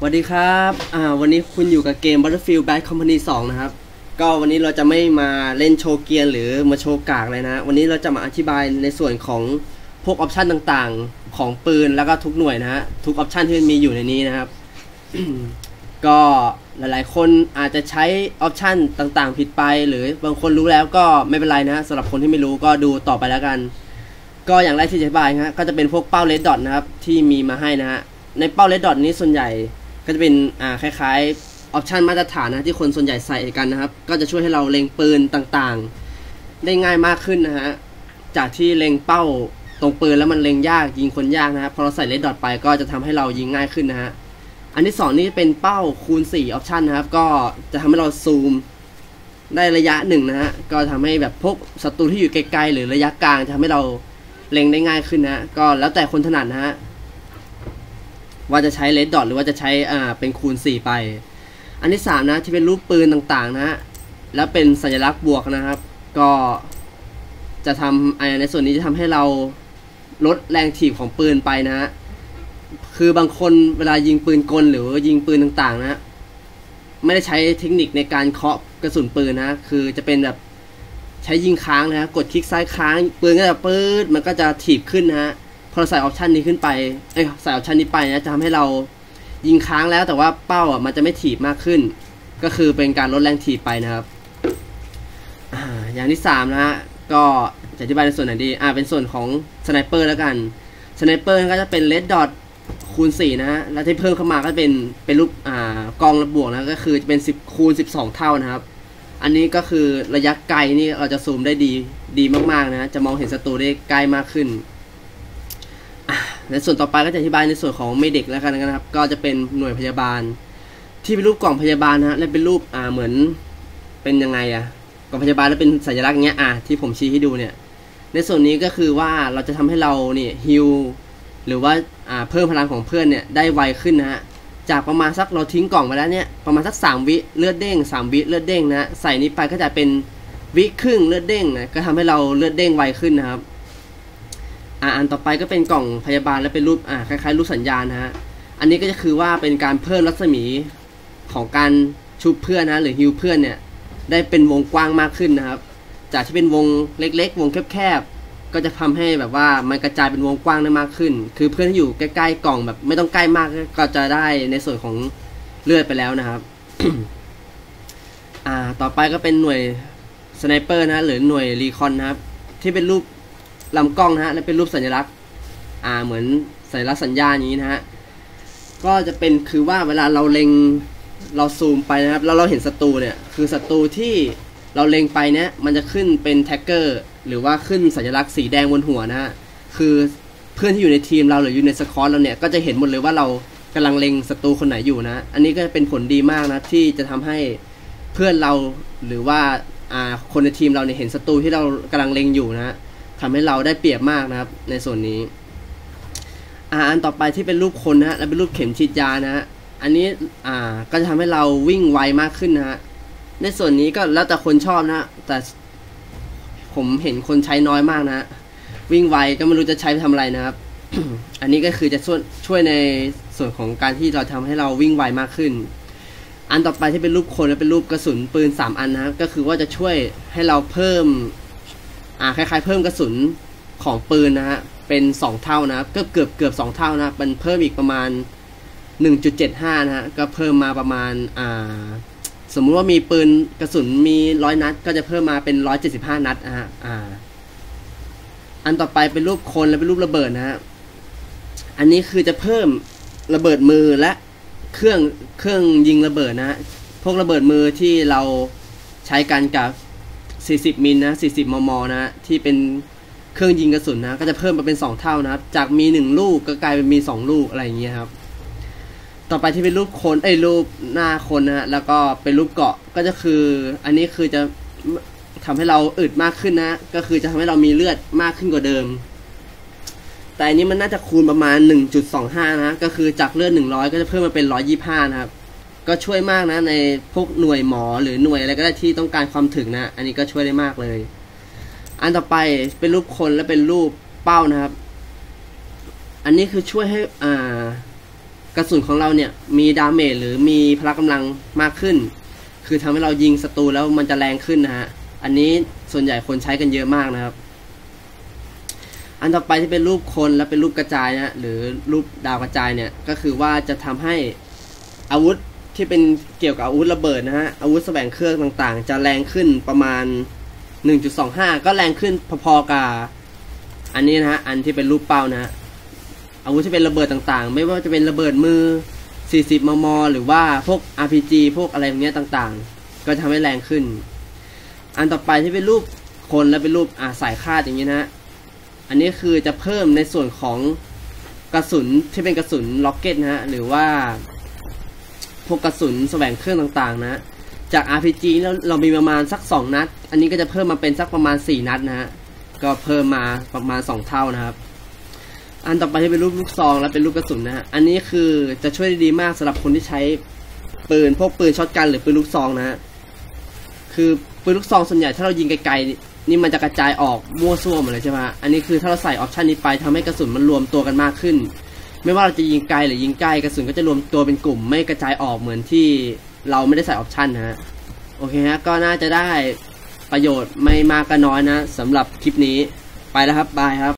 สวัสดีครับ อ่า วันนี้คุณอยู่กับเกม Battlefield Bad Company 2 นะครับ ก็วันนี้เราจะไม่มาเล่นโชว์เกียร์หรือมาโชว์กากเลยนะ วันนี้เราจะมาอธิบายในส่วนของพวกออปชันต่างๆ ของปืนแล้วก็ทุกหน่วยนะฮะ ทุกออปชันที่มีอยู่ในนี้นะครับ ก็หลายๆ คนอาจจะใช้ออปชันต่างๆ ผิดไป หรือบางคนรู้แล้วก็ไม่เป็นไรนะฮะสำหรับคนที่ไม่รู้ก็ดูต่อไปแล้วกัน ก็อย่างแรกที่จะอธิบายนะฮะ ก็จะเป็นพวกเป้าเลดดอทนะครับที่มีมาให้นะฮะ ในเป้าเลดดอทนี้ส่วนใหญ่ ก็จะเป็นอ่าคล้ายๆออปชันมาตรฐานนะที่คนส่วนใหญ่ใส่กันนะครับ ก็จะช่วยให้เราเล็งปืนต่างๆ ได้ง่ายมากขึ้นนะฮะจากที่เล็งเป้าตรงปืนแล้วมันเล็งยากยิงคนยากนะครับพอเราใส่เลดดอทไปก็จะทำให้เรายิงง่ายขึ้นนะฮะอันที่สองนี่เป็นเป้าคูณ4ออปชันนะครับ ก็จะทำให้เราซูมได้ระยะหนึ่งนะฮะก็ทำให้แบบพวกศัตรูที่อยู่ไกลๆหรือระยะกลางจะทำให้เราเล็งได้ง่ายขึ้นนะฮะก็แล้วแต่คนถนัดนะฮะ ว่าจะใช้เลดดอทหรือว่าจะใช้อ่าเป็นคูณ 4 ไป อันที่ 3 นะที่เป็นรูปปืนต่างๆนะฮะแล้วเป็นสัญลักษณ์บวกนะครับ ก็จะทำในส่วนนี้จะทำให้เราลดแรงถีบของปืนไปนะฮะคือบางคนเวลายิงปืนกลหรือยิงปืนต่างๆ นะ ไม่ได้ใช้เทคนิคในการเคาะกระสุนปืนนะ คือจะเป็นแบบใช้ยิงค้างนะฮะกดคลิกซ้ายค้าง ปืนก็จะปืดมันก็จะถีบขึ้นนะฮะ พอเราใส่ออปชันนี้ขึ้นไป เอ้ยใส่ออปชันนี้ไปนะจะทำให้เรายิงค้างแล้วแต่ว่าเป้าอะมันจะไม่ถีบมากขึ้น ก็คือเป็นการลดแรงถีบไปนะครับอย่างที่สามนะฮะก็จะอธิบายในส่วนไหนดีอ่าเป็นส่วนของสไนเปอร์แล้วกันสไนเปอร์ก็จะเป็นเลดดอทคูณ4นะฮะแล้วที่เพิ่มเข้ามาก็เป็นเป็นรูปอ่ากองระบวกนะก็คือจะเป็น 10 คูณ 12 เท่านะครับ อันนี้ก็คือระยะไกลนี่เราจะซูมได้ดีดีมากๆนะจะมองเห็นศัตรูได้ใกล้มากขึ้น ในส่วนต่อไปก็จะอธิบายในส่วนของเมดิกแล้วกันนะครับ ก็จะเป็นหน่วยพยาบาล ที่เป็นรูปกล่องพยาบาลนะฮะและเป็นรูปอ่าเหมือนเป็นยังไงอะกล่องพยาบาลแล้วเป็นสัญลักษณ์เงี้ยอะที่ผมชี้ให้ดูเนี่ย ในส่วนนี้ก็คือว่าเราจะทำให้เราเนี่ยฮิลหรือว่าอ่าเพิ่มพลังของเพื่อนเนี่ยได้ไวขึ้นนะฮะจากประมาณสักเราทิ้งกล่องไปแล้วเนี่ยประมาณสัก 3 วิเลือดเด้ง 3 วิเลือดเด้งนะใส่นี้ไปก็จะเป็นวิครึ่งเลือดเด้งนะก็ทำให้เราเลือดเด้งไวขึ้นนะครับ อ่าอันต่อไปก็เป็นกล่องพยาบาลและเป็นรูปอ่าคล้ายๆรูปสัญญาณนะฮะอันนี้ก็จะคือว่าเป็นการเพิ่มรัศมีของการชุบเพื่อนนะหรือฮิวเพื่อนเนี่ยได้เป็นวงกว้างมากขึ้นนะครับ จากที่เป็นวงเล็ก ๆ วงแคบๆก็จะทำให้แบบว่ามันกระจายเป็นวงกว้างได้มากขึ้น คือเพื่อนที่อยู่ใกล้ๆกล่องแบบไม่ต้องใกล้มากก็จะได้ในส่วนของเลือดไปแล้วนะครับอ่าต่อไปก็เป็นหน่วยสไนเปอร์นะหรือหน่วยรีคอนนะครับ ที่เป็นรูป ลำกล้องนะฮะและเป็นรูปสัญลักษณ์อ่าเหมือนสัญลักษณ์สัญญาณอย่างนี้นะฮะก็จะเป็นคือว่าเวลาเราเล็งเราซูมไปนะครับแล้วเราเห็นศัตรูเนี่ยคือศัตรูที่เราเล็งไปเนี่ยมันจะขึ้นเป็นแท็กเกอร์หรือว่าขึ้นสัญลักษณ์สีแดงบนหัวนะฮะคือเพื่อนที่อยู่ในทีมเราหรืออยู่ในสคอตเราเนี่ยก็จะเห็นหมดเลยว่าเรากำลังเล็งศัตรูคนไหนอยู่นะ อันนี้ก็เป็นผลดีมากนะที่จะทำให้เพื่อนเราหรือว่าอ่าคนในทีมเราเนี่ยเห็นศัตรูที่เรากำลังเล็งอยู่นะ ทำให้เราได้เปรียบมากนะครับ ในส่วนนี้อาอันต่อไปที่เป็นรูปคนนะฮะและเป็นรูปเข็มฉีดยานะฮะอันนี้อ่าก็จะทำให้เราวิ่งไวมากขึ้นนะฮะในส่วนนี้ก็แล้วแต่คนชอบนะแต่ผมเห็นคนใช้น้อยมากนะวิ่งไวก็ไม่รู้จะใช้ไปทำอะไรนะครับ อันนี้ก็คือจะช่วยช่วยในส่วนของการที่เราทำให้เราวิ่งไวมากขึ้น อันต่อไปที่เป็นรูปคนและเป็นรูปกระสุนปืน 3 อันนะก็คือว่าจะช่วยให้เราเพิ่ม อ่าคล้ายๆ เพิ่มกระสุนของปืนนะฮะ เป็น 2 เท่านะครับก็เกือบเกือบ2เท่านะมันเพิ่มอีกประมาณ 1.75 นะฮะ ก็เพิ่มมาประมาณอ่าสมมุติว่ามีปืนกระสุนมีร้อยนัด ก็จะเพิ่มมาเป็น 175 นัดนะฮะอ่าอันต่อไปเป็นรูปคนและเป็นรูประเบิดนะฮะ อันนี้คือจะเพิ่มระเบิดมือและเครื่องเครื่องยิงระเบิดนะฮะ พวกระเบิดมือที่เราใช้กันกับ 40 มิลนะ40 มม นะที่เป็นเครื่องยิงกระสุนนะ ก็จะเพิ่มมาเป็น 2 เท่านะครับ จากมี 1 ลูกก็กลายเป็นมี 2 ลูกอะไรอย่างเงี้ยครับ ต่อไปที่เป็นรูปคนไอ้รูปหน้าคนนะฮะแล้วก็เป็นรูปเกาะก็จะคือ อันนี้คือจะทำให้เราอึดมากขึ้นนะ ก็คือจะทำให้เรามีเลือดมากขึ้นกว่าเดิม แต่อันนี้มันน่าจะคูณประมาณ 1.25 นะ ก็คือจากเลือด 100 ก็จะเพิ่มมาเป็น 125 นะครับ ก็ช่วยมากนะในพวกหน่วยหมอหรือหน่วยอะไรก็ได้ที่ต้องการความถึงนะ อันนี้ก็ช่วยได้มากเลย อันต่อไปเป็นรูปคนและเป็นรูปเป้านะครับ อันนี้คือช่วยให้อ่ากระสุนของเราเนี่ยมีดาเมจหรือมีพละกำลังมากขึ้น คือทำให้เรายิงศัตรูแล้วมันจะแรงขึ้นนะฮะ อันนี้ส่วนใหญ่คนใช้กันเยอะมากนะครับ อันต่อไปที่เป็นรูปคนและเป็นรูปกระจายนะฮะหรือรูปดาวกระจายเนี่ยก็คือว่าจะทำให้อาวุธ ที่เป็นเกี่ยวกับอาวุธระเบิดนะฮะ อาวุธแสวงเครื่องต่างๆ จะแรงขึ้นประมาณ 1.25 ก็แรงขึ้นพอๆกับอันนี้นะฮะ อันที่เป็นรูปเป้านะฮะ อาวุธที่เป็นระเบิดต่างๆ ไม่ว่าจะเป็นระเบิดมือ 40 มม หรือว่าพวก RPG พวกอะไรพวกเนี้ยต่างๆ ก็ทำให้แรงขึ้น อันต่อไปที่เป็นรูปคนและเป็นรูปอ่าสายคาดอย่างนี้นะฮะ อันนี้คือจะเพิ่มในส่วนของกระสุนที่เป็นกระสุนล็อกเก็ตนะฮะ หรือว่า พวกกระสุนแสวงเครื่องต่างๆ นะ จาก RPG แล้วเรามีประมาณสัก 2 นัด อันนี้ก็จะเพิ่มมาเป็นสักประมาณ 4 นัดนะฮะ ก็เพิ่มมาประมาณ 2 เท่านะครับ อันต่อไปที่เป็นรูปลูกซองและเป็นลูกกระสุนนะฮะ อันนี้คือจะช่วยได้ดีมากสำหรับคนที่ใช้ปืนพวกปืนช็อตกันหรือปืนลูกซองนะฮะ คือปืนลูกซองส่วนใหญ่ถ้าเรายิงไกลๆนี่มันจะกระจายออกมั่วซั่วหมดเลยใช่ไหมอันนี้คือถ้าเราใส่ออปชันนี้ไปทำให้กระสุนมันรวมตัวกันมากขึ้น ไม่ว่าเราจะยิงไกลหรือยิงใกล้กระสุนก็จะรวมตัวเป็นกลุ่ม ไม่กระจายออกเหมือนที่เราไม่ได้ใส่ออปชันนะฮะโอเคฮะก็น่าจะได้ประโยชน์ไม่มากก็น้อยนะสำหรับคลิปนี้ไปแล้วครับบายครับ